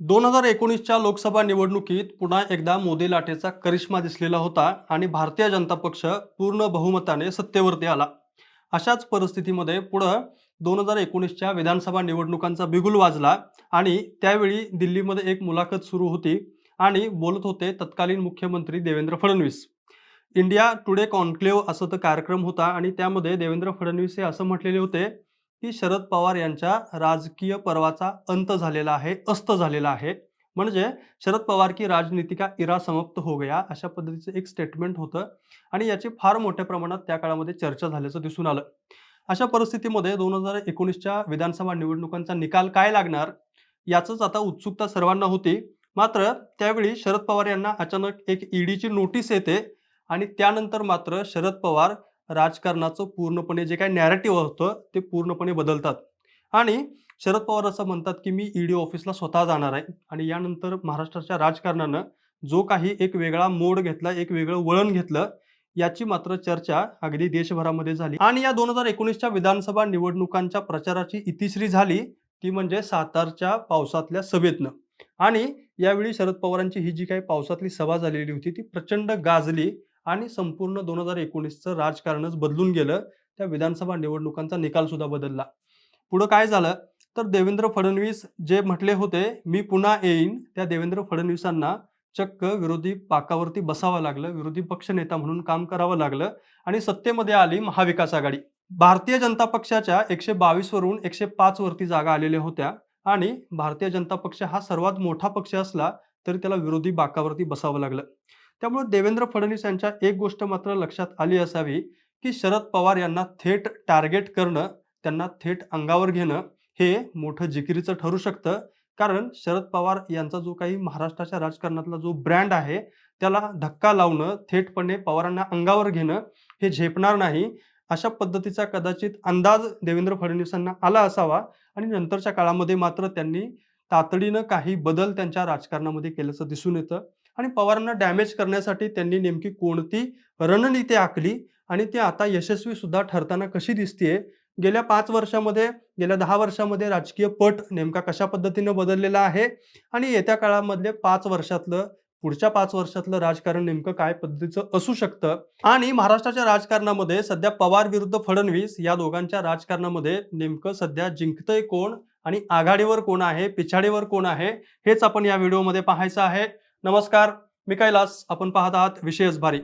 दोन हजार एकोणीसच्या लोकसभा निवडणुकीत पुन्हा एकदा मोदी लाटेचा करिश्मा दिसलेला होता आणि भारतीय जनता पक्ष पूर्ण बहुमताने सत्तेवरती आला. अशाच परिस्थितीमध्ये पुढं दोन हजार एकोणीसच्या विधानसभा निवडणुकांचा बिगुल वाजला आणि त्यावेळी दिल्लीमध्ये एक मुलाखत सुरू होती आणि बोलत होते तत्कालीन मुख्यमंत्री Devendra Fadnavis. India today conclave असं तो कार्यक्रम होता आणि त्यामध्ये देवेंद्र फडणवीस हे असं म्हटलेले होते की शरद पवार यांच्या राजकीय पर्वाचा अंत झालेला आहे अस्त झालेला आहे. म्हणजे शरद पवार की राजनीती का इरा समाप्त हो गया अशा पद्धतीचं एक स्टेटमेंट होतं आणि याची फार मोठ्या प्रमाणात त्या काळामध्ये चर्चा झाल्याचं दिसून आलं. अशा परिस्थितीमध्ये दोन हजार एकोणीसच्या विधानसभा निवडणुकांचा निकाल काय लागणार याचंच आता उत्सुकता सर्वांना होती. मात्र त्यावेळी शरद पवार यांना अचानक एक ईडीची नोटीस येते आणि त्यानंतर मात्र शरद पवार राजकारणाचं पूर्णपणे जे काय नॅरेटिव्ह होतं ते पूर्णपणे बदलतात. आणि शरद पवार असं म्हणतात की मी ईडी ऑफिसला स्वतः जाणार आहे. आणि यानंतर महाराष्ट्राच्या राजकारणानं जो काही एक वेगळा मोड घेतला एक वेगळं वळण घेतलं याची मात्र चर्चा अगदी देशभरामध्ये झाली. आणि या दोन हजार एकोणीसच्या विधानसभा निवडणुकांच्या प्रचाराची इतिश्री झाली ती म्हणजे सातारच्या पावसातल्या सभेतनं. आणि यावेळी शरद पवारांची ही जी काही पावसातली सभा झालेली होती ती प्रचंड गाजली आणि संपूर्ण दोन हजार एकोणीसचं राजकारणच बदलून गेलं. त्या विधानसभा निवडणुकांचा निकाल सुद्धा बदलला. पुढं काय झालं? तर देवेंद्र फडणवीस जे म्हटले होते मी पुन्हा येईन त्या देवेंद्र फडणवीसांना चक्क विरोधी पाकावरती बसावं लागलं. विरोधी पक्षनेता म्हणून काम करावं लागलं. आणि सत्तेमध्ये आली महाविकास आघाडी. भारतीय जनता पक्षाच्या एकशे बावीस वरून एकशे पाच वरती जागा आलेल्या होत्या. आणि भारतीय जनता पक्ष हा सर्वात मोठा पक्ष असला तरी त्याला विरोधी बाकावरती बसावं लागलं. त्यामुळे देवेंद्र फडणवीस यांच्या एक गोष्ट मात्र लक्षात आली असावी की शरद पवार यांना थेट टार्गेट करणं त्यांना थेट अंगावर घेणं हे मोठं जिकिरीचं ठरू शकतं. कारण शरद पवार यांचा जो काही महाराष्ट्राच्या राजकारणातला जो ब्रँड आहे त्याला धक्का लावणं थेटपणे पवारांना अंगावर घेणं हे झेपणार नाही. अशा पद्धतीचा कदाचित अंदाज देवेंद्र फडणवीसांना आला असावा आणि नंतरच्या काळामध्ये मात्र त्यांनी तातडीनं काही बदल त्यांच्या राजकारणामध्ये केल्याचं दिसून येतं. आणि पवारांना डॅमेज करण्यासाठी त्यांनी नेमकी कोणती रणनीती आखली आणि ती आता यशस्वी सुद्धा ठरताना कशी दिसतीये? गेल्या पाच वर्षामध्ये गेल्या दहा वर्षामध्ये राजकीय पट नेमका कशा पद्धतीनं बदललेला आहे? आणि येत्या काळामधले पाच वर्षातलं पुढच्या पाच वर्षातलं राजकारण नेमकं काय पद्धतीचं असू शकतं? आणि महाराष्ट्राच्या राजकारणामध्ये सध्या पवार विरुद्ध फडणवीस या दोघांच्या राजकारणामध्ये नेमकं सध्या जिंकतंय कोण आणि आघाडीवर कोण आहे पिछाडीवर कोण आहे हेच आपण या व्हिडिओमध्ये पाहायचं आहे. नमस्कार मी कैलास आपण पाहत आहात विशेष भारी.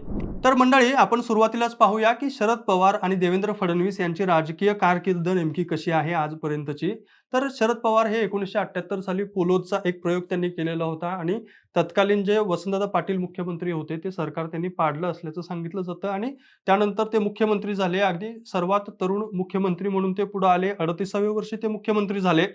तर मंडळी आपण सुरुवातीलाच पाहूया की शरद पवार आणि देवेंद्र फडणवीस यांची राजकीय कारकीर्द नेमकी कशी आहे आजपर्यंतची? तर शरद पवार हे एकोणीसशे अठ्ठ्याहत्तर साली पोलोदचा एक प्रयोग त्यांनी केलेला होता आणि तत्कालीन जे वसंतदादा पाटील मुख्यमंत्री होते ते सरकार त्यांनी पाडलं असल्याचं सांगितलं जातं आणि त्यानंतर ते मुख्यमंत्री झाले. अगदी सर्वात तरुण मुख्यमंत्री म्हणून ते पुढे आले. अडतीसाव्या वर्षी ते मुख्यमंत्री झाले.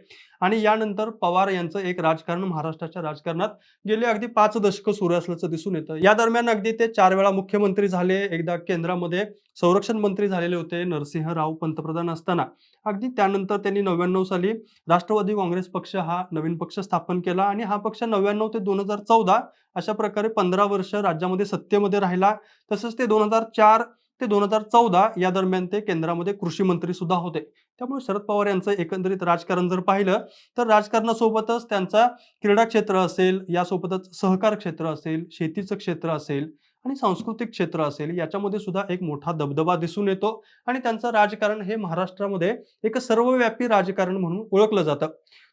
आणि यानंतर पवार यांचं एक राजकारण महाराष्ट्राच्या राजकारणात गेले. अगदी पाच दशकं सुरू असल्याचं दिसून येतं. या दरम्यान अगदी ते चार वेळा मुख्यमंत्री झाले. एकदा केंद्रामध्ये संरक्षण मंत्री झालेले होते नरसिंह राव पंतप्रधान असताना. अगदी त्यानंतर त्यांनी नव्याण्णव साली राष्ट्रवादी काँग्रेस पक्ष हा नवीन पक्ष स्थापन केला आणि हा पक्ष नव्याण्णव ते दोन हजार चौदा अशा प्रकारे पंधरा वर्ष राज्यामध्ये सत्तेमध्ये राहिला. तसंच ते दोन हजार चार ते दोन हजार चौदा या दरम्यान ते केंद्रामध्ये कृषी मंत्री सुद्धा होते. त्यामुळे शरद पवार यांचं एकंदरीत राजकारण जर पाहिलं तर राजकारणासोबतच त्यांचा क्रीडा क्षेत्र असेल यासोबतच सहकार क्षेत्र असेल शेतीचं क्षेत्र असेल आणि सांस्कृतिक क्षेत्र असेल याच्यामध्ये सुद्धा एक मोठा दबदबा दिसून येतो आणि त्यांचं राजकारण हे महाराष्ट्रामध्ये एक सर्वव्यापी राजकारण म्हणून ओळखलं जातं.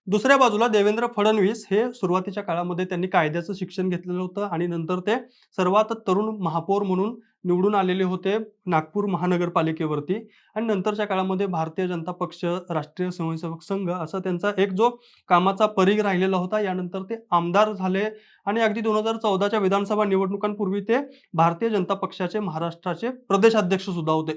दुसऱ्या बाजूला देवेंद्र फडणवीस हे सुरुवातीच्या काळामध्ये त्यांनी कायद्याचं शिक्षण घेतलेलं होतं आणि नंतर ते सर्वात तरुण महापौर म्हणून निवडून आलेले होते नागपूर महानगरपालिकेवरती. आणि नंतरच्या काळामध्ये भारतीय जनता पक्ष राष्ट्रीय स्वयंसेवक संघ असा त्यांचा एक जो कामाचा परीघ राहिलेला होता. यानंतर ते आमदार झाले आणि अगदी दोन हजार चौदाच्या विधानसभा निवडणुकांपूर्वी ते भारतीय जनता पक्षाचे महाराष्ट्राचे प्रदेशाध्यक्ष सुद्धा होते.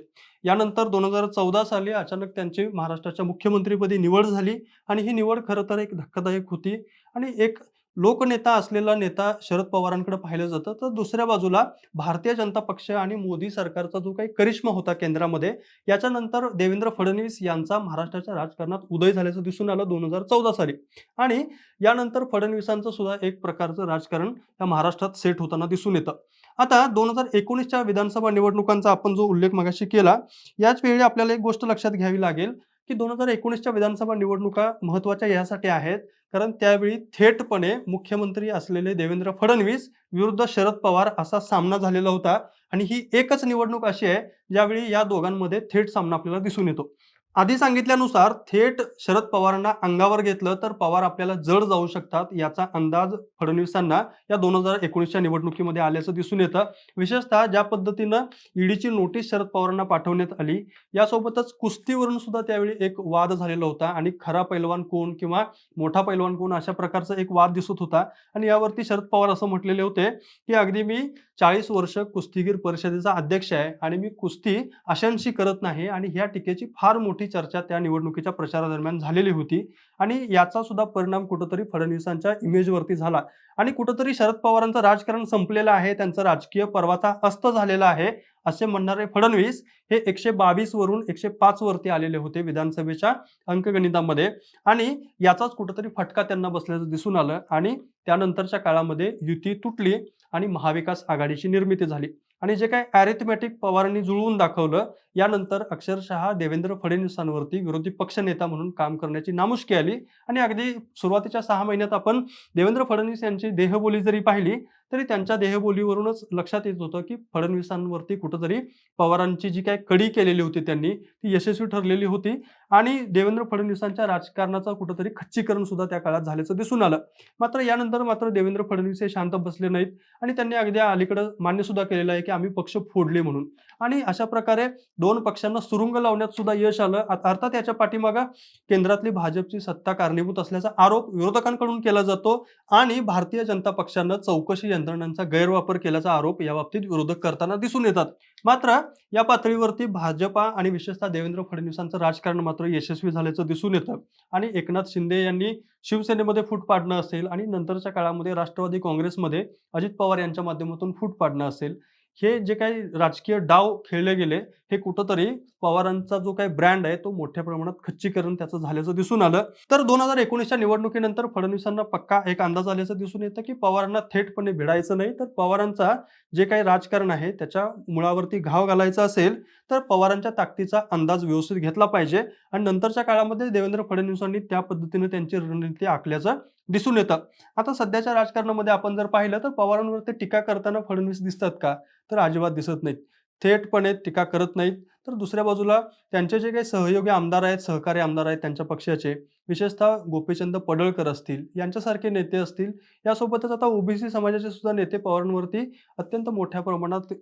यानंतर दोन हजार चौदा साली अचानक त्यांची महाराष्ट्राच्या मुख्यमंत्रीपदी निवड झाली आणि ही निवड खरं तर एक धक्कादायक होती. आणि एक लोकनेता असलेला नेता शरद पवारांकडे पाहिलं जातं तर दुसऱ्या बाजूला भारतीय जनता पक्ष आणि मोदी सरकारचा जो काही करिश्मा होता केंद्रामध्ये याच्यानंतर देवेंद्र फडणवीस यांचा महाराष्ट्राच्या राजकारणात उदय झाल्याचं दिसून आलं दोन हजार चौदा साली. आणि यानंतर फडणवीसांचं सुद्धा एक प्रकारचं राजकारण या महाराष्ट्रात सेट होताना दिसून येतं. आता दोन हजार एकोणीसच्या विधानसभा निवडणुकांचा आपण जो उल्लेख मगाशी केला याच वेळी आपल्याला एक गोष्ट लक्षात घ्यावी लागेल की दोन हजार एकोणीसच्या विधानसभा निवडणुका महत्त्वाच्या यासाठी आहेत कारण त्यावेळी थेटपणे मुख्यमंत्री असलेले देवेंद्र फडणवीस विरुद्ध शरद पवार असा सामना झालेला होता. आणि ही एकच निवडणूक अशी आहे ज्यावेळी या दोघांमध्ये थेट सामना आपल्याला दिसून येतो. आधी सांगितल्यानुसार थेट शरद पवारांना अंगावर घेतलं तर पवार आपल्याला जड जाऊ शकतात याचा अंदाज फडणवीसांना या दोन हजार एकोणीसच्या निवडणुकीमध्ये आल्याचं दिसून येतं. विशेषतः ज्या पद्धतीनं ईडीची नोटीस शरद पवारांना पाठवण्यात आली यासोबतच कुस्तीवरून सुद्धा त्यावेळी एक वाद झालेला होता आणि खरा पैलवान कोण किंवा मोठा पैलवान कोण अशा प्रकारचा एक वाद दिसत होता. आणि यावरती शरद पवार असं म्हटलेले होते की अगदी मी चाळीस वर्ष कुस्तीगीर परिषदेचा अध्यक्ष आहे आणि मी कुस्ती अशांशी करत नाही आणि ह्या टीकेची फार मोठी चर्चा त्या निवडणुकीच्या प्रचारादरम्यान झालेली होती. आणि याचा सुद्धा परिणाम कुठंतरी फडणवीसांच्या इमेजवरती झाला. आणि कुठंतरी शरद पवारांचं राजकारण संपलेलं आहे. त्यांचा राजकीय पर्वाचा अस्त झालेला आहे असे म्हणणारे फडणवीस हे एकशे बावीस वरून एकशे पाच वरती आलेले होते विधानसभेच्या अंकगणितामध्ये. आणि याचाच कुठंतरी फटका त्यांना बसल्याचं दिसून आलं. आणि त्यानंतरच्या काळामध्ये युती तुटली आणि महाविकास आघाडीची निर्मिती झाली. आणि जे काय अॅरिथमॅटिक पवारांनी जुळवून दाखवलं यानंतर अक्षरशः देवेंद्र फडणवीसांवरती विरोधी पक्षनेता म्हणून काम करण्याची नामुष्की आली. आणि अगदी सुरुवातीच्या सहा महिन्यात आपण देवेंद्र फडणवीस यांची देहबोली जरी पाहिली तरी त्यांच्या देहबोलीवरूनच लक्षात येत होतं की फडणवीसांवरती कुठंतरी पवारांची जी काय कडी केलेली होती त्यांनी ती यशस्वी ठरलेली होती आणि देवेंद्र फडणवीसांच्या राजकारणाचं कुठंतरी खच्चीकरण सुद्धा त्या काळात झाल्याचं दिसून आलं. मात्र यानंतर मात्र देवेंद्र फडणवीस हे शांत बसले नाहीत आणि त्यांनी अगदी अलीकडं मान्य सुद्धा केलेलं आहे की आम्ही पक्ष फोडले म्हणून. आणि अशा प्रकारे दोन पक्षांना सुरुंग लावण्यात सुद्धा यश आलं. अर्थात याच्या पाठीमागं केंद्रातली भाजपची सत्ता कारणीभूत असल्याचा आरोप विरोधकांकडून केला जातो आणि भारतीय जनता पक्षानं चौकशी यंत्रणांचा गैरवापर केल्याचा आरोप याबाबतीत विरोधक करताना दिसून येतात. मात्र या पातळीवरती भाजपा आणि विशेषतः देवेंद्र फडणवीसांचं राजकारण मात्र यशस्वी झाल्याचं दिसून येतं. आणि एकनाथ शिंदे यांनी शिवसेनेमध्ये फूट पाडणं असेल आणि नंतरच्या काळामध्ये राष्ट्रवादी काँग्रेसमध्ये अजित पवार यांच्या माध्यमातून फूट पाडणं असेल हे जे काही राजकीय डाव खेळले गेले हे कुठंतरी पवारांचा जो काही ब्रँड आहे तो मोठ्या प्रमाणात खच्चीकरण त्याचं झाल्याचं दिसून आलं. तर दोन हजार एकोणीसच्या निवडणुकीनंतर फडणवीसांना पक्का एक अंदाज आल्याचं दिसून येतं की पवारांना थेटपणे भिडायचं नाही. तर पवारांचा जे काही राजकारण आहे त्याच्या मुळावरती घाव घालायचा असेल तर पवारांच्या ताकदीचा अंदाज व्यवस्थित घेतला पाहिजे. आणि नंतरच्या काळामध्ये देवेंद्र फडणवीसांनी त्या पद्धतीने त्यांची रणनीती आखल्याचं दिसून येतं. आता सध्याच्या राजकारणामध्ये आपण जर पाहिलं तर पवारांवरती टीका करताना फडणवीस दिसतात का? तर अजिबात दिसत नाहीत. थेटपणे टीका करत नाहीत. तर दुसऱ्या बाजूला त्यांचे जे काही सहयोगी आमदार आहेत सहकारी आमदार आहेत त्यांच्या पक्षाचे विशेषतः गोपीचंद पडळकर असतील यांच्यासारखे नेते असतील यासोबतच आता ओबीसी समाजाचे सुद्धा नेते पवारांवरती अत्यंत मोठ्या प्रमाणात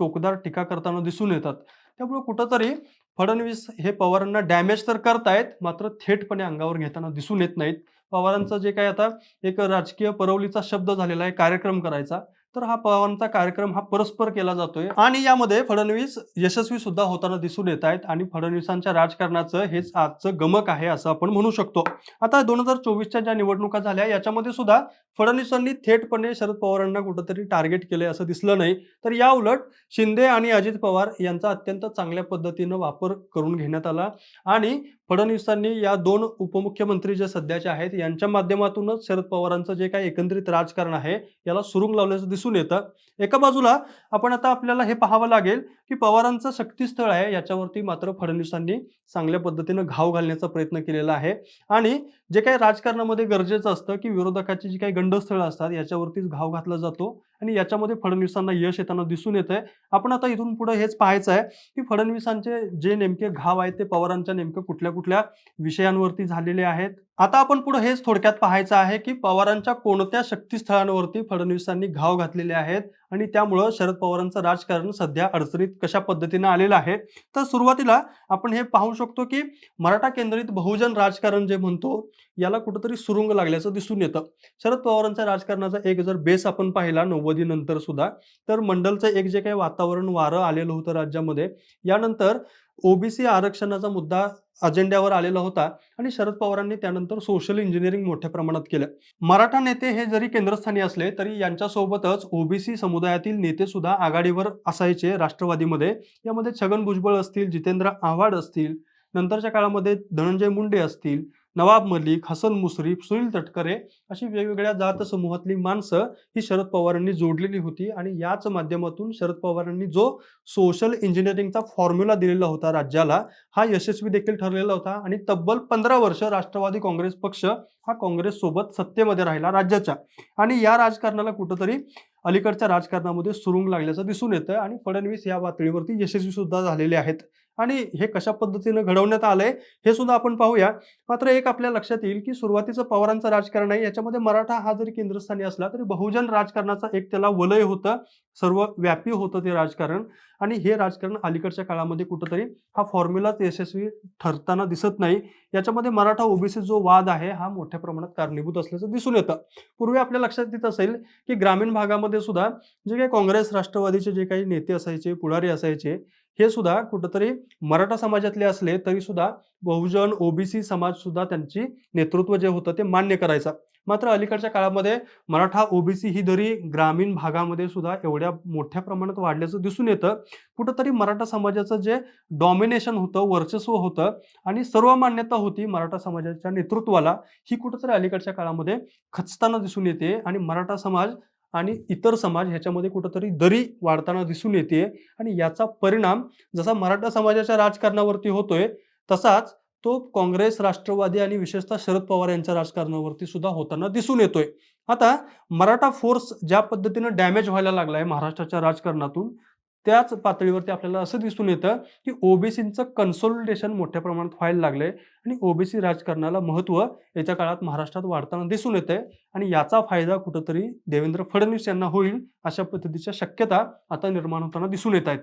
टोकदार टीका करताना दिसून येतात. त्यामुळे कुठंतरी फडणवीस हे पवारांना डॅमेज तर करतायत मात्र थेटपणे अंगावर घेताना दिसून येत नाहीत. पवारांचं जे काही आता एक राजकीय परवलीचा शब्द झालेला आहे कार्यक्रम करायचा. तर हा पवारांचा कार्यक्रम हा परस्पर केला जातोय. आणि यामध्ये फडणवीस यशस्वी सुद्धा होताना दिसून येत आहेत आणि फडणवीसांच्या राजकारणाचं हेच आजचं गमक आहे असं आपण म्हणू शकतो. आता दोन हजार चोवीसच्या ज्या निवडणुका झाल्या याच्यामध्ये सुद्धा फडणवीसांनी थेटपणे शरद पवारांना कुठंतरी टार्गेट केले असं दिसलं नाही. तर या उलट शिंदे आणि अजित पवार यांचा अत्यंत चांगल्या पद्धतीनं वापर करून घेण्यात आला. आणि फडणवीसांनी या दोन उपमुख्यमंत्री जे सध्याचे आहेत यांच्या माध्यमातूनच शरद पवारांचं जे काही एकंदरीत राजकारण आहे याला सुरुंग लावल्याचं दिसून येतं. एका बाजूला आपण आता आपल्याला हे पाहावं लागेल की पवारांचं शक्तीस्थळ आहे याच्यावरती मात्र फडणवीसांनी चांगल्या पद्धतीनं घाव घालण्याचा प्रयत्न केलेला आहे. आणि जे काही राजकारणामध्ये गरजेचं असतं की विरोधकाची जी काही गंडस्थळं असतात याच्यावरतीच घाव घातला जातो आणि याच्यामध्ये फडणवीसांना यश येताना दिसून येत आहे आपण आता इथून पुढे हेच पाहायचं आहे की फडणवीसांचे जे नेमके घाव आहेत ते पवारांच्या नेमकं कुठल्या कुठल्या विषयांवरती झालेले आहेत? आता आपण पुढे हेच थोडक्यात पाहायचं आहे की पवारांच्या कोणत्या शक्तीस्थळांवरती फडणवीसांनी घाव घातलेले आहेत आणि त्यामुळं शरद पवारांचं राजकारण सध्या अडचणीत कशा पद्धतीनं आलेलं आहे. तर सुरुवातीला आपण हे पाहू शकतो की मराठा केंद्रित बहुजन राजकारण जे म्हणतो याला कुठंतरी सुरुंग लागल्याचं दिसून येतं. शरद पवारांच्या राजकारणाचा एक जर बेस आपण पाहिला नव्वदीनंतर सुद्धा तर मंडलचं एक जे काही वातावरण वारं आलेलं होतं राज्यामध्ये यानंतर ओबीसी आरक्षणाचा मुद्दा अजेंड्यावर आलेला होता आणि शरद पवारांनी त्यानंतर सोशल इंजिनिअरिंग मोठ्या प्रमाणात केलं. मराठा नेते हे जरी केंद्रस्थानी असले तरी यांच्यासोबतच ओबीसी समुदायातील नेते सुद्धा आघाडीवर असायचे राष्ट्रवादीमध्ये. यामध्ये छगन भुजबळ असतील जितेंद्र आव्हाड असतील नंतरच्या काळामध्ये धनंजय मुंडे असतील नवाब मलिक हसन मुश्रीफ सुनील तटकरे अशी वेगवेगळ्या जात समूहातली माणसं ही शरद पवारांनी जोडलेली होती आणि याच माध्यमातून शरद पवारांनी जो सोशल इंजिनिअरिंगचा फॉर्म्युला दिलेला होता राज्याला हा यशस्वी देखील ठरलेला होता आणि तब्बल पंधरा वर्ष राष्ट्रवादी काँग्रेस पक्ष हा काँग्रेस सोबत सत्तेमध्ये राहिला राज्याच्या. आणि या राजकारणाला कुठंतरी अलीकडच्या राजकारणामध्ये सुरुंग लागल्याचं दिसून येतं आणि फडणवीस या पातळीवरती यशस्वी सुद्धा झालेले आहेत. आणि हे कशा पद्धतीनं घडवण्यात आलंय हे सुद्धा आपण पाहूया. मात्र एक आपल्या लक्षात येईल की सुरुवातीचं पवारांचं राजकारण आहे याच्यामध्ये मराठा हा जरी केंद्रस्थानी असला तरी बहुजन राजकारणाचा एक त्याला वलय होतं सर्व व्यापी होतं ते राजकारण. आणि हे राजकारण अलीकडच्या काळामध्ये कुठंतरी हा फॉर्म्युलाच यशस्वी ठरताना दिसत नाही. याच्यामध्ये मराठा ओबीसी जो वाद आहे हा मोठ्या प्रमाणात कारणीभूत असल्याचं दिसून येतं. पूर्वी आपल्या लक्षात येत असेल की ग्रामीण भागामध्ये सुद्धा जे काही काँग्रेस राष्ट्रवादीचे जे काही नेते असायचे पुढारी असायचे हे सुद्धा कुठंतरी मराठा समाजातले असले तरी सुद्धा बहुजन ओबीसी समाज सुद्धा त्यांची नेतृत्व जे होतं ते मान्य करायचा. मात्र अलीकडच्या काळामध्ये मराठा ओबीसी ही दरी ग्रामीण भागामध्ये सुद्धा एवढ्या मोठ्या प्रमाणात वाढल्याचं दिसून येतं. कुठंतरी मराठा समाजाचं जे डॉमिनेशन होतं वर्चस्व होतं आणि सर्व मान्यता होती मराठा समाजाच्या नेतृत्वाला ही कुठंतरी अलीकडच्या काळामध्ये खचताना दिसून येते आणि मराठा समाज आणि इतर समाज ह्याच्यामध्ये कुठंतरी दरी वाढताना दिसून येते. आणि याचा परिणाम जसा मराठा समाजाच्या राजकारणावरती होतोय तसाच तो काँग्रेस राष्ट्रवादी आणि विशेषतः शरद पवार यांच्या राजकारणावरती सुद्धा होताना दिसून येतोय. आता मराठा फोर्स ज्या पद्धतीनं डॅमेज व्हायला लागलाय महाराष्ट्राच्या राजकारणातून त्याच पातळीवरती आपल्याला असं दिसून येतं की ओबीसींचं कन्सोलिडेशन मोठ्या प्रमाणात व्हायला लागलंय आणि ओबीसी राजकारणाला महत्त्व याच्या काळात महाराष्ट्रात वाढताना दिसून येतंय. आणि याचा फायदा कुठंतरी देवेंद्र फडणवीस यांना होईल अशा पद्धतीच्या शक्यता आता निर्माण होताना दिसून येत आहेत.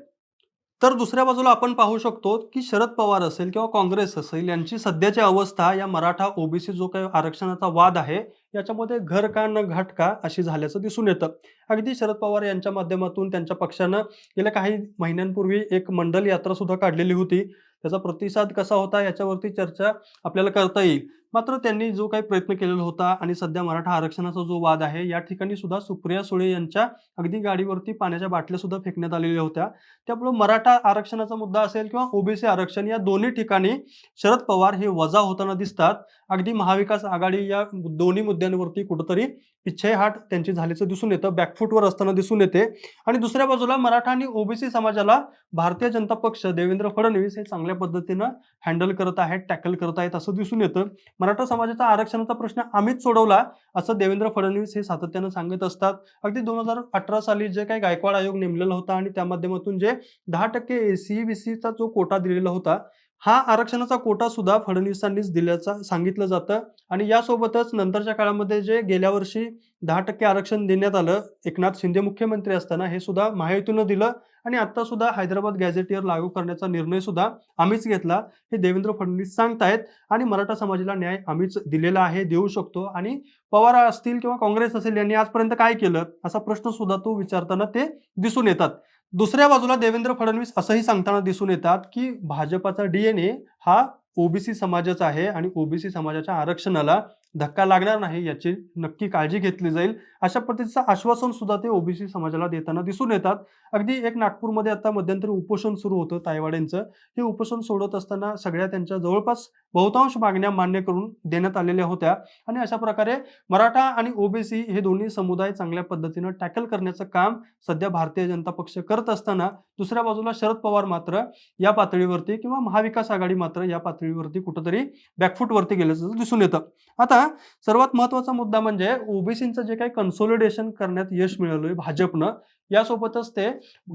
तर दुसऱ्या बाजूला आपण पाहू शकतो की शरद पवार असेल किंवा काँग्रेस असेल यांची सध्याची अवस्था या मराठा ओबीसी जो काही आरक्षणाचा वाद आहे याच्यामध्ये घर का न घाट का अशी झाल्याचं दिसून येतं. अगदी शरद पवार यांच्या माध्यमातून त्यांच्या पक्षानं गेल्या काही महिन्यांपूर्वी एक मंडल यात्रा सुद्धा काढलेली होती. त्याचा प्रतिसाद कसा होता याच्यावरती चर्चा आपल्याला करता येईल. मात्र त्यांनी जो काही प्रयत्न केलेला होता आणि सध्या मराठा आरक्षणाचा जो वाद आहे या ठिकाणी सुद्धा सुप्रिया सुळे यांच्या अगदी गाडीवरती पाण्याच्या बाटल्या सुद्धा फेकण्यात आलेल्या होत्या. त्यामुळे मराठा आरक्षणाचा मुद्दा असेल किंवा ओबीसी आरक्षण या दोन्ही ठिकाणी शरद पवार हे वजा होताना दिसतात. अगदी महाविकास आघाडी या दोन्ही मुद्द्यांवरती कुठंतरी पिछेहाट त्यांची झाल्याचं दिसून येतं बॅकफूटवर असताना दिसून येते. आणि दुसऱ्या बाजूला मराठा आणि ओबीसी समाजाला भारतीय जनता पक्ष देवेंद्र फडणवीस हे चांगल्या पद्धतीनं हँडल करत आहेत टॅकल करत आहेत असं दिसून येतं. मराठा समाजाचा आरक्षणाचा प्रश्न आम्हीच सोडवला असं देवेंद्र फडणवीस हे सातत्यानं सांगत असतात. अगदी दोन हजार अठरा साली जे काही गायकवाड आयोग नेमलेला होता आणि त्या माध्यमातून जे दहा टक्के एसी बीसीचा जो कोटा दिलेला होता हा आरक्षणाचा कोटा सुद्धा फडणवीसांनीच दिल्याचं सांगितलं जातं आणि यासोबतच नंतरच्या काळामध्ये जे गेल्या वर्षी दहा टक्के आरक्षण देण्यात आलं एकनाथ शिंदे मुख्यमंत्री असताना हे सुद्धा महायुतीनं दिलं आणि आता सुद्धा हैदराबाद गॅझेटियर लागू करण्याचा निर्णय सुद्धा आम्हीच घेतला. हे देवेंद्र फडणवीस सांगतायत आणि मराठा समाजाला न्याय आम्हीच दिलेला आहे देऊ शकतो. आणि पवार असतील किंवा काँग्रेस असेल यांनी आजपर्यंत काय केलं असा प्रश्न सुद्धा तो विचारताना ते दिसून येतात. दुसऱ्या बाजूला देवेंद्र फडणवीस असंही सांगताना दिसून येतात की भाजपाचा डीएनए हा ओबीसी समाजाचा आहे आणि ओबीसी समाजाच्या आरक्षणाला धक्का लागणार नाही याची नक्की काळजी घेतली जाईल. अशा पद्धतीचं आश्वासन सुद्धा ते ओबीसी समाजाला देताना दिसून येतात. अगदी एक नागपूरमध्ये आता मध्यंतरी उपोषण सुरू होतं तायवाड्यांचं हे उपोषण सोडत असताना सगळ्या त्यांच्या जवळपास बहुतांश मागण्या मान्य करून देण्यात आलेल्या होत्या. आणि अशा प्रकारे मराठा आणि ओबीसी हे दोन्ही समुदाय चांगल्या पद्धतीनं टॅकल करण्याचं काम सध्या भारतीय जनता पक्ष करत असताना दुसऱ्या बाजूला शरद पवार मात्र या पातळीवरती किंवा महाविकास आघाडी मात्र या पातळीवरती कुठंतरी बॅकफूटवरती गेल्याचं दिसून येतं. आता सर्वात महत्त्वाचा मुद्दा म्हणजे ओबीसीचं जे काही कन्सोलिडेशन करण्यात यश मिळालंय भाजपनं यासोबतच ते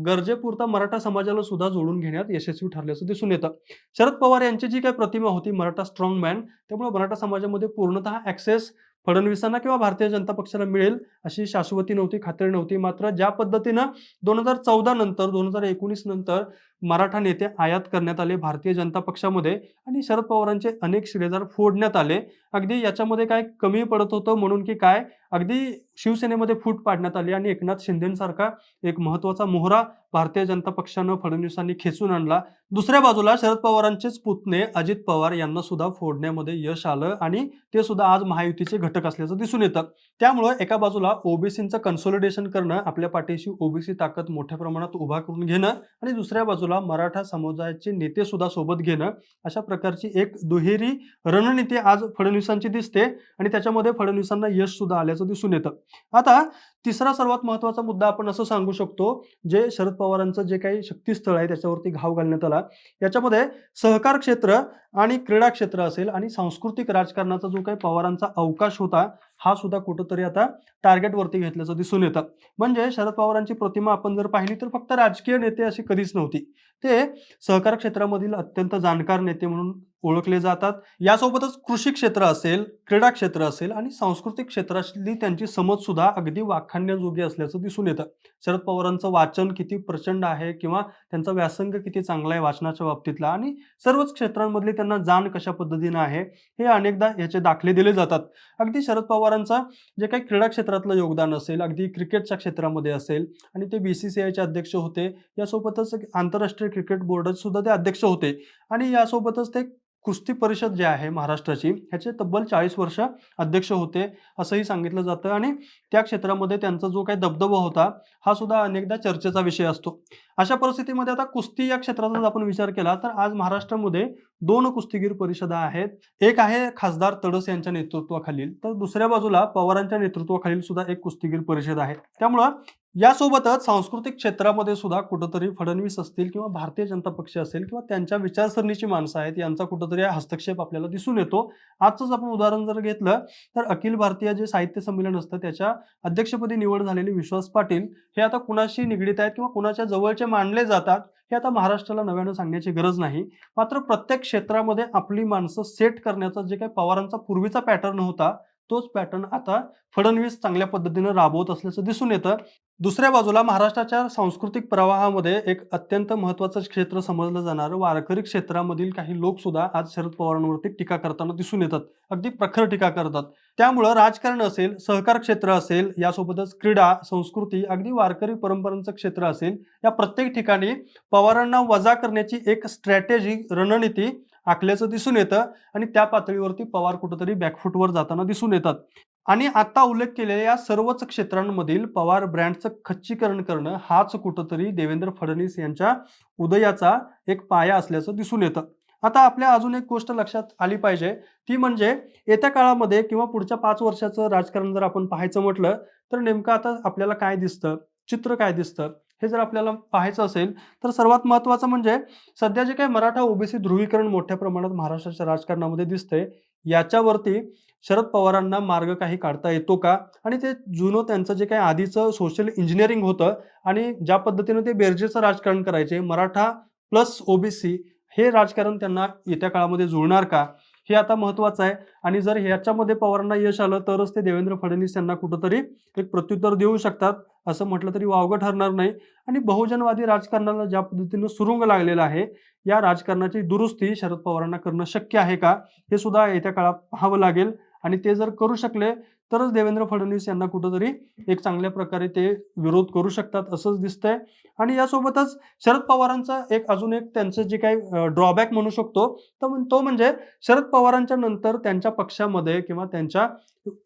गरजेपुरता मराठा समाजाला सुद्धा जोडून घेण्यात यशस्वी ठरल्याचं दिसून येतं. शरद पवार यांची जी काही प्रतिमा होती मराठा स्ट्रॉंग मॅन त्यामुळे मराठा समाजामध्ये पूर्णतः ऍक्सेस फडणवीसांना किंवा भारतीय जनता पक्षाला मिळेल अशी शाश्वती नव्हती खात्री नव्हती. मात्र ज्या पद्धतीनं दोन हजार चौदा नंतर दोन हजार एकोणीस नंतर मराठा नेते आयात करण्यात आले भारतीय जनता पक्षामध्ये आणि शरद पवारांचे अनेक शिलेदार फोडण्यात आले. अगदी याच्यामध्ये काय कमी पडत होतं म्हणून की काय? अगदी शिवसेनेमध्ये फूट पाडण्यात आली आणि एकनाथ शिंदेसारखा एक महत्त्वाचा मोहरा भारतीय जनता पक्षानं फडणवीसांनी खेचून आणला. दुसऱ्या बाजूला शरद पवारांचेच पुतणे अजित पवार यांना सुद्धा फोडण्यामध्ये यश आलं आणि ते सुद्धा आज महायुतीचे घटक असल्याचं दिसून येतं. त्यामुळं एका बाजूला ओबीसीचं कन्सोलिडेशन करणं आपल्या पाठीशी ओबीसी ताकद मोठ्या प्रमाणात उभा करून घेणं आणि दुसऱ्या बाजूला बाजूला मराठा समुदायाचे नेते सुद्धा सोबत घेणं अशा प्रकारची एक दुहेरी रणनीती आज फडणवीसांची दिसते आणि त्याच्यामध्ये फडणवीसांना यश सुद्धा आल्याचं दिसून येतं. आता तिसरा सर्वात महत्त्वाचा मुद्दा आपण असं सांगू शकतो जे शरद पवारांचं जे काही शक्तीस्थळ आहे त्याच्यावरती घाव घालण्यात आला याच्यामध्ये सहकार क्षेत्र आणि क्रीडा क्षेत्र असेल आणि सांस्कृतिक राजकारणाचा जो काही पवारांचा अवकाश होता हा सुद्धा कुठंतरी आता टार्गेटवरती घेतल्याचं दिसून येतं. म्हणजे शरद पवारांची प्रतिमा आपण जर पाहिली तर फक्त राजकीय नेते अशी कधीच नव्हती. ते सहकार क्षेत्रामधील अत्यंत जाणकार नेते म्हणून ओळखले जातात. यासोबतच कृषी क्षेत्र असेल क्रीडा क्षेत्र असेल आणि सांस्कृतिक क्षेत्रातली त्यांची समज सुद्धा अगदी वाखाणण्याजोगी असल्याचं दिसून येतं. शरद पवारांचं वाचन किती प्रचंड आहे किंवा त्यांचा व्यासंग किती चांगला आहे वाचनाच्या बाबतीतला आणि सर्वच क्षेत्रांमधली त्यांना जाण कशा पद्धतीनं आहे हे अनेकदा याचे दाखले दिले जातात. अगदी शरद पवारांचा जे काही क्रीडा क्षेत्रातलं योगदान असेल अगदी क्रिकेटच्या क्षेत्रामध्ये असेल आणि ते बी सी सी आयचे अध्यक्ष होते यासोबतच आंतरराष्ट्रीय क्रिकेट बोर्डसुद्धा सुद्धा ते अध्यक्ष होते आणि यासोबतच ते कुस्ती परिषद जे आहे महाराष्ट्राची ह्याचे तब्बल चाळीस वर्ष अध्यक्ष होते असंही सांगितलं जातं. आणि त्या क्षेत्रामध्ये त्यांचा जो काही दबदबा होता हा सुद्धा अनेकदा चर्चेचा विषय असतो. अशा परिस्थितीमध्ये आता कुस्ती या क्षेत्राचा जर आपण विचार केला तर आज महाराष्ट्रामध्ये दोन कुस्तीगीर परिषदा आहेत. एक आहे खासदार तडस यांच्या नेतृत्वाखालील तर दुसऱ्या बाजूला पवारांच्या नेतृत्वाखालील सुद्धा एक कुस्तीगीर परिषद आहे. त्यामुळं यासोबतच सांस्कृतिक क्षेत्रामध्ये सुद्धा कुठंतरी फडणवीस असतील किंवा भारतीय जनता पक्ष असेल किंवा त्यांच्या विचारसरणीची माणसं आहेत यांचा कुठंतरी हस्तक्षेप आपल्याला दिसून येतो. आजचंच आपण उदाहरण जर घेतलं तर अखिल भारतीय जे साहित्य संमेलन असतं त्याच्या अध्यक्षपदी निवड झालेले विश्वास पाटील हे आता कुणाशी निगडीत आहेत किंवा कुणाच्या जवळचे मानले जातात हे आता महाराष्ट्राला नव्यानं सांगण्याची गरज नाही. मात्र प्रत्येक क्षेत्रामध्ये आपली माणसं सेट करण्याचा जे काही पवारांचा पूर्वीचा पॅटर्न होता तोच पॅटर्न आता फडणवीस चांगल्या पद्धतीनं राबवत असल्याचं दिसून येतं. दुसऱ्या बाजूला महाराष्ट्राच्या सांस्कृतिक प्रवाहामध्ये एक अत्यंत महत्त्वाचं क्षेत्र समजलं जाणारं वारकरी क्षेत्रामधील काही लोक सुद्धा आज शरद पवारांवरती टीका करताना दिसून येतात. अगदी प्रखर टीका करतात. त्यामुळं राजकारण असेल सहकार क्षेत्र असेल यासोबतच क्रीडा संस्कृती अगदी वारकरी परंपरांचं क्षेत्र असेल या प्रत्येक ठिकाणी पवारांना वजा करण्याची एक स्ट्रॅटेजी रणनीती आखल्याचं दिसून येतं आणि त्या पातळीवरती पवार कुठंतरी बॅकफूटवर जाताना दिसून येतात. आणि आता उल्लेख केलेल्या या सर्वच क्षेत्रांमधील पवार ब्रँडचं खच्चीकरण करणं हाच कुठंतरी देवेंद्र फडणवीस यांच्या उदयाचा एक पाया असल्याचं दिसून येतं. आता आपल्या अजून एक गोष्ट लक्षात आली पाहिजे ती म्हणजे येत्या काळामध्ये किंवा पुढच्या पाच वर्षाचं राजकारण जर आपण पाहायचं म्हटलं तर नेमकं आता आपल्याला काय दिसतं? चित्र काय दिसतं? हे जर आपल्याला पाहायचं असेल तर सर्वात महत्त्वाचं म्हणजे सध्या जे काही मराठा ओबीसी ध्रुवीकरण मोठ्या प्रमाणात महाराष्ट्राच्या राजकारणामध्ये दिसतंय याच्यावरती शरद पवारांना मार्ग काही काढता येतो का? आणि ते जुनं त्यांचं जे काही आधीचं सोशल इंजिनिअरिंग होतं आणि ज्या पद्धतीनं ते बेरजेचं राजकारण करायचे मराठा प्लस ओबीसी हे राजकारण त्यांना येत्या काळामध्ये जुळणार का? हे आता महत्वाचं आहे. आणि जर ह्याच्यामध्ये पवारांना यश आलं तरच ते देवेंद्र फडणवीस यांना कुठंतरी एक प्रत्युत्तर देऊ शकतात असं म्हटलं तरी वावगं ठरणार नाही. आणि बहुजनवादी राजकारणाला ज्या पद्धतीनं सुरुंग लागलेला आहे या राजकारणाची दुरुस्ती शरद पवारांना करणं शक्य आहे का? हे सुद्धा येत्या काळात पाहावं लागेल. आणि ते जर करू शकले तरच देवेंद्र फडणवीस यांना कुठंतरी एक चांगल्या प्रकारे ते विरोध करू शकतात असंच दिसतंय. आणि यासोबतच शरद पवारांचा एक अजून एक त्यांचं जे काही ड्रॉबॅक म्हणू शकतो तर तो म्हणजे शरद पवारांच्या नंतर त्यांच्या पक्षामध्ये किंवा त्यांच्या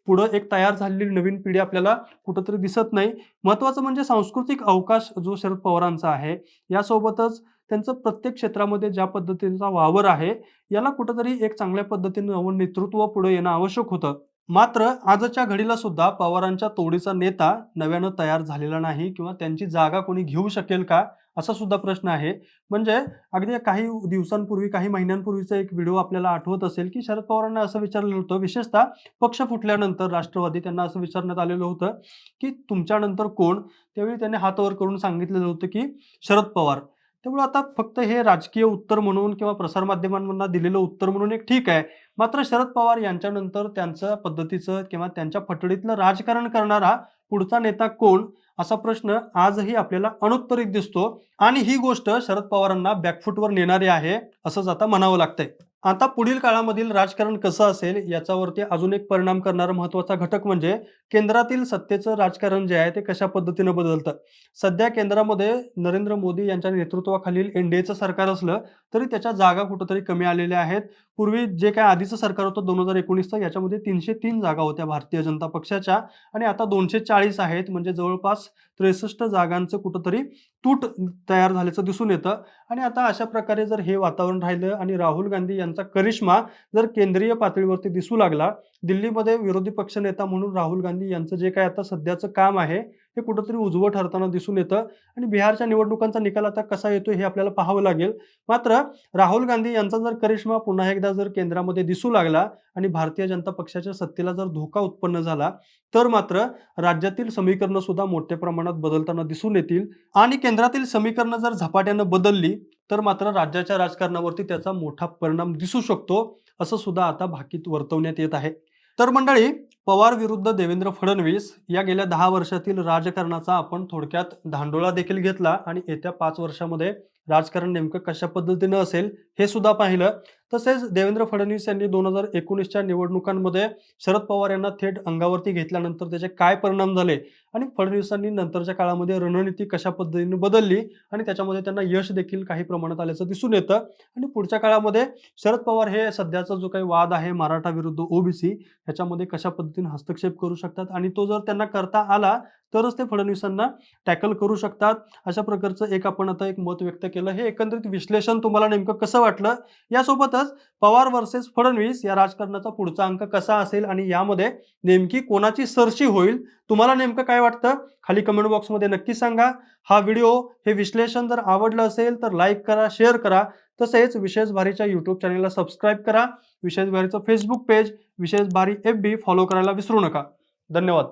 पुढं एक तयार झालेली नवीन पिढी आपल्याला कुठंतरी दिसत नाही. महत्त्वाचं म्हणजे सांस्कृतिक अवकाश जो शरद पवारांचा आहे यासोबतच त्यांचं प्रत्येक क्षेत्रामध्ये ज्या पद्धतीचा वावर आहे याला कुठंतरी एक चांगल्या पद्धतीनं नवं नेतृत्व पुढे येणं आवश्यक होतं. मात्र आजच्या घडीला सुद्धा पवारांच्या तोडीचा नेता नव्यानं तयार झालेला नाही किंवा त्यांची जागा कोणी घेऊ शकेल का असा सुद्धा प्रश्न आहे. म्हणजे अगदी काही दिवसांपूर्वी काही महिन्यांपूर्वीचा एक व्हिडिओ आपल्याला आठवत असेल की शरद पवारांना असं विचारलेलं होतं. विशेषतः पक्ष फुटल्यानंतर राष्ट्रवादी त्यांना असं विचारण्यात आलेलं होतं की तुमच्यानंतर कोण? त्यावेळी त्यांनी हातवर करून सांगितलेलं होतं की शरद पवार. त्यामुळे आता फक्त हे राजकीय उत्तर म्हणून किंवा प्रसारमाध्यमांना दिलेलं उत्तर म्हणून एक ठीक आहे. मात्र शरद पवार यांच्यानंतर त्यांचं पद्धतीचं किंवा त्यांच्या फटडीतलं राजकारण करणारा पुढचा नेता कोण? असा प्रश्न आजही आपल्याला अनुत्तरित दिसतो. आणि ही गोष्ट शरद पवारांना बॅकफुटवर नेणारी आहे असंच आता म्हणावं लागतंय. आता पुढील काळामधील राजकारण कसं असेल याच्यावरती अजून एक परिणाम करणारा महत्त्वाचा घटक म्हणजे केंद्रातील सत्तेचं राजकारण जे आहे ते कशा पद्धतीनं बदलतं? सध्या केंद्रामध्ये नरेंद्र मोदी यांच्या नेतृत्वाखालील एनडीएचं सरकार असलं तरी त्याच्या जागा कुठंतरी कमी आलेल्या आहेत. पूर्वी जे काय आधीचं सरकार होतं दोन हजार एकोणीसचं याच्यामध्ये तीनशे तीन जागा होत्या भारतीय जनता पक्षाच्या. आणि आता दोनशे चाळीस आहेत म्हणजे जवळपास त्रेसष्ट जागांचं कुठंतरी तूट तयार झाल्याचं दिसून येतं. आणि आता अशा प्रकारे जर हे वातावरण राहिलं आणि राहुल गांधी यांचा करिश्मा जर केंद्रीय पातळीवरती दिसू लागला दिल्लीमध्ये विरोधी पक्षनेता म्हणून राहुल गांधी यांचं जे काय आता सध्याचं काम आहे हे कुठंतरी उजवं ठरताना दिसून येतं. आणि बिहारच्या निवडणुकांचा निकाल आता कसा येतो हे आपल्याला पाहावं लागेल. मात्र राहुल गांधी यांचा जर करिश्मा पुन्हा एकदा जर केंद्रामध्ये दिसू लागला आणि भारतीय जनता पक्षाच्या सत्तेला जर धोका उत्पन्न झाला तर मात्र राज्यातील समीकरणं सुद्धा मोठ्या प्रमाणात बदलताना दिसून येतील. आणि केंद्रातील समीकरणं जर झपाट्यानं बदलली तर मात्र राज्याच्या राजकारणावरती त्याचा मोठा परिणाम दिसू शकतो असं सुद्धा आता भाकीत वर्तवण्यात येत आहे. तर मंडळी पवार विरुद्ध देवेंद्र फडणवीस या गेल्या दहा वर्षातील राजकारणाचा आपण थोडक्यात धांडोळा देखील घेतला आणि येत्या पाच वर्षामध्ये राजकारण नेमकं कशा पद्धतीनं असेल हे सुद्धा पाहिलं. तसेच देवेंद्र फडणवीस यांनी दोन हजार एकोणीसच्या निवडणुकांमध्ये शरद पवार यांना थेट अंगावरती घेतल्यानंतर त्याचे काय परिणाम झाले आणि फडणवीसांनी नंतरच्या काळामध्ये रणनीती कशा पद्धतीने बदलली आणि त्याच्यामध्ये त्यांना यश देखील काही प्रमाणात आल्याचं दिसून येतं. आणि पुढच्या काळामध्ये शरद पवार हे सध्याचा जो काही वाद आहे मराठा विरुद्ध ओबीसी ह्याच्यामध्ये कशा पद्धतीने हस्तक्षेप करू शकतात आणि तो जर त्यांना करता आला तरच ते फडणवीसांना टॅकल करू शकतात. अशा प्रकारचं एक आपण आता एक मत व्यक्त केलं. हे एकंदरीत विश्लेषण तुम्हाला नेमकं कसं वाटलं? यासोबतच पवार वर्सेस फडणवीस या राजकारणाचा पुढचा अंक कसा असेल आणि यामध्ये नेमकी कोणाची सरशी होईल? तुम्हाला नेमकं काय वाटतं? खाली कमेंट बॉक्समध्ये नक्की सांगा. हा व्हिडिओ हे विश्लेषण जर आवडलं असेल तर लाईक करा शेअर करा. तसेच विशेष भारीच्या यूट्यूब चॅनलला सबस्क्राईब करा. विशेष भारीचं फेसबुक पेज विशेष भारी एफ बी फॉलो करायला विसरू नका. धन्यवाद.